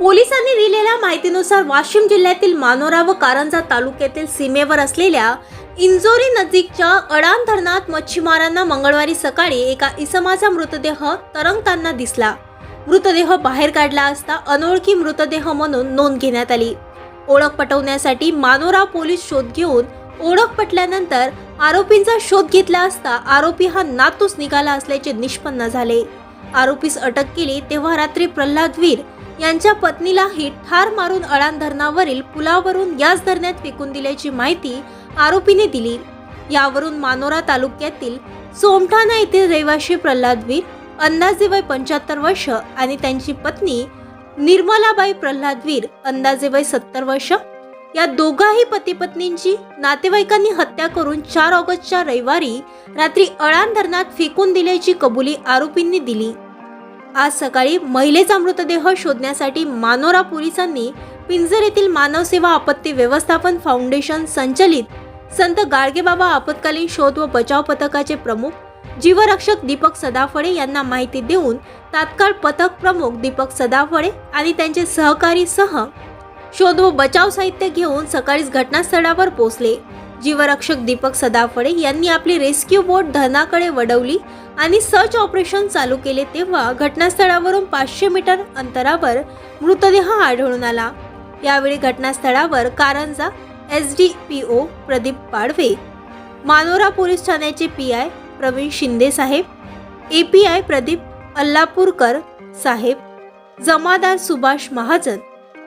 पोलिसांनी दिलेल्या माहितीनुसार वाशिम जिल्ह्यातील मानोरा व कारंजा तालुक्यातील सीमेवर असलेल्या इंजोरी नजीकच्या अडान धरणात मच्छीमारांना मंगळवारी सकाळी एका इसमाचा मृतदेह तरंगताना दिसला. मृतदेह बाहेर काढला असता अनोळखी मृतदेह म्हणून नोंद घेण्यात आली. ओळख पटवण्यासाठी मानोरा पोलीस शोध घेऊन ओळख पटल्यानंतर आरोपींचा शोध घेतला असता आरोपी हा नातूस निघाला असल्याचे निष्पन्न झाले. आरोपीस अटक केली तेव्हा रात्री प्रल्हाद वीर यांच्या पत्नीलाही ठार मारून अळान धरणावरील पुलावरून याच धरणात फेकून दिल्याची माहिती आरोपीने दिली. यावरून मानोरा तालुक्यातील सोमठाणा येथील रहिवाशी प्रल्हाद वीर अंदाजे वय पंच्याहत्तर वर्ष आणि त्यांची पत्नी निर्मलाबाई प्रल्हाद वीर अंदाजे वय सत्तर वर्ष. या दोघाही पती पत्नींची नातेवाईकांनी हत्या करून चार ऑगस्टच्या रविवारी रात्री अळान धरणात फेकून दिल्याची कबुली आरोपींनी दिली. आज सकाळी महिलेचा मृतदेह शोधण्यासाठी मानोरा पोलिसांनी पिंजर येथील मानव सेवा आपत्ती व्यवस्थापन फाउंडेशन संचलित संत गाडगेबाबा आपत्कालीन शोध व बचाव पथकाचे प्रमुख जीवरक्षक दीपक सदाफळे यांना माहिती देऊन तात्काळ पथक प्रमुख दीपक सदाफळे आणि त्यांचे सहकारी सह शोध व बचाव साहित्य घेऊन सकाळीच घटनास्थळावर पोहोचले. जीवरक्षक दीपक सदाफळे यांनी आपली रेस्क्यू बोट धरणाकडे वडवली आणि सर्च ऑपरेशन चालू केले तेव्हा घटनास्थळावरून पाचशे मीटर अंतरावर मृतदेह आढळून आला. यावेळी घटनास्थळावर Karanja S D P O Pradeep Padwe Manora police ठाण्याचे P I Pravin Shinde Saheb A P I Pradeep Allapurkar साहेब जमादार सुभाष महाजन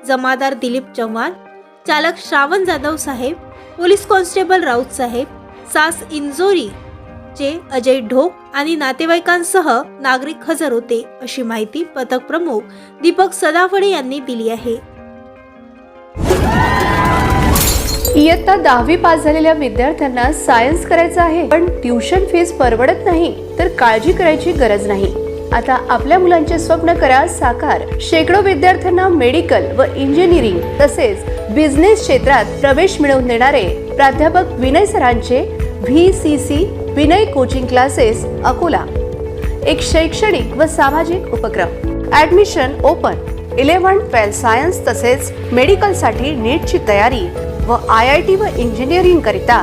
जमादार दिलीप चव्हाण चालक श्रावण जाधव साहेब पोलीस कॉन्स्टेबल राऊत साहेब सास इंजोरी चे अजय ढोक आणि नातेवाईकांसह नागरिक हजर होते अशी माहिती पथक प्रमुख दीपक सदाफळे यांनी दिली आहे. इयत्ता दहावी पास झालेल्या विद्यार्थ्यांना सायन्स करायचं आहे पण ट्युशन फीस परवडत नाही तर काळजी करायची गरज नाही. आता आपल्या मुलांचे स्वप्न करा साकार. शेकडो विद्यार्थ्यांना मेडिकल व इंजिनिअरिंग तसेच बिझनेस क्षेत्रात प्रवेश मिळवून देणारे प्राध्यापक Vinay सरांचे V C C Vinay coaching classes Akola. एक शैक्षणिक व सामाजिक उपक्रम. Admission open eleven twelfth science तसेच मेडिकलसाठी नीटची तयारी व आय आय टी व इंजिनिअरिंग करिता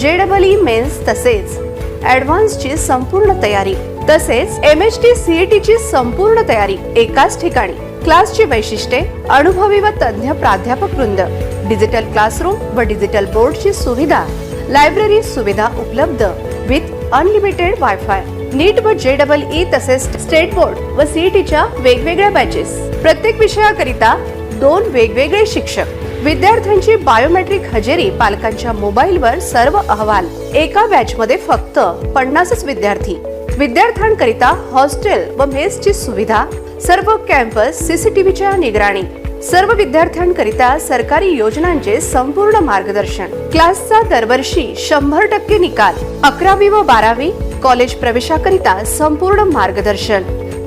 जे डबल ई मेन्स तसेच ॲडव्हान्सची संपूर्ण तयारी तसेच एम एच टी ई ची संपूर्ण तयारी एकाच ठिकाणी. क्लासची वैशिष्ट्ये अनुभवी व तज्ज्ञ प्राध्यापक वृंद. डिजिटल क्लासरूम व डिजिटल बोर्डची सुविधा. लायब्ररी सुविधा उपलब्ध विथ अनलिमिटेड वायफाय नीट व जे डबल ई तसेच स्टेट बोर्ड व सीईटीच्या वेगवेगळ्या बॅचेस प्रत्येक विषयाकरिता दोन वेगवेगळे शिक्षक. विद्यार्थ्यांची बायोमेट्रिक हजेरी पालकांच्या मोबाईलवर सर्व अहवाल. एका बॅच मध्ये फक्त पन्नासच विद्यार्थी. विद्यार्थ्यांकरिता हॉस्टेल व मेसची सुविधा सर्व कॅम्पस सीसीटीव्हीच्या निगराणी. सर्व विद्यार्थ्यांकरिता सरकारी योजनांचे संपूर्ण मार्गदर्शन. क्लासचा दरवर्षी शंभर टक्के निकाल. अकरावी व बारावी कॉलेज प्रवेशाकरिता संपूर्ण मार्गदर्शन.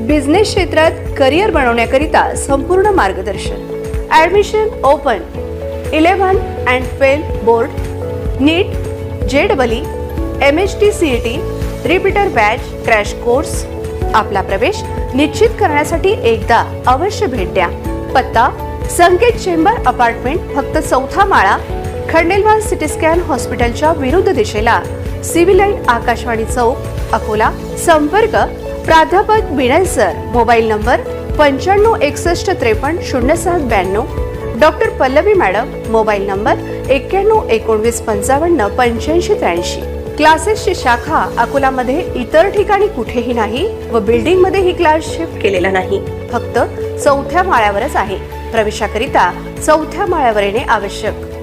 बिझनेस क्षेत्रात करिअर बनवण्याकरिता संपूर्ण मार्गदर्शन. Admission open. Eleven and twelve board. NEET J double M H T C E T repeater batch crash course आपला प्रवेश निश्चित करण्यासाठी एकदा अवश्य भेट द्या. पत्ता संकेत चेंबर अपार्टमेंट फक्त चौथा माळा खंडेलवाल सिटी स्कॅन हॉस्पिटलच्या विरुद्ध दिशेला. सिव्हिल लाईन आकाशवाणी चौक अकोला. संपर्क प्राध्यापक विनय सर. मोबाईल नंबर पंच्याण्णव एकसष्ट त्रेपन्न शून्य सात ब्याण्णव. Doctor Pallavi madam. Mobile number एक्क्याण्णव एकोणवीस पंचावन्न पंच्याऐंशी त्र्याऐंशी. क्लासेसची शाखा अकोलामध्ये इतर ठिकाणी कुठेही नाही व बिल्डिंगमध्ये ही क्लास शिफ्ट केलेला नाही. फक्त चौथ्या माळ्यावरच आहे. प्रवेशाकरिता चौथ्या माळ्यावर येणे आवश्यक.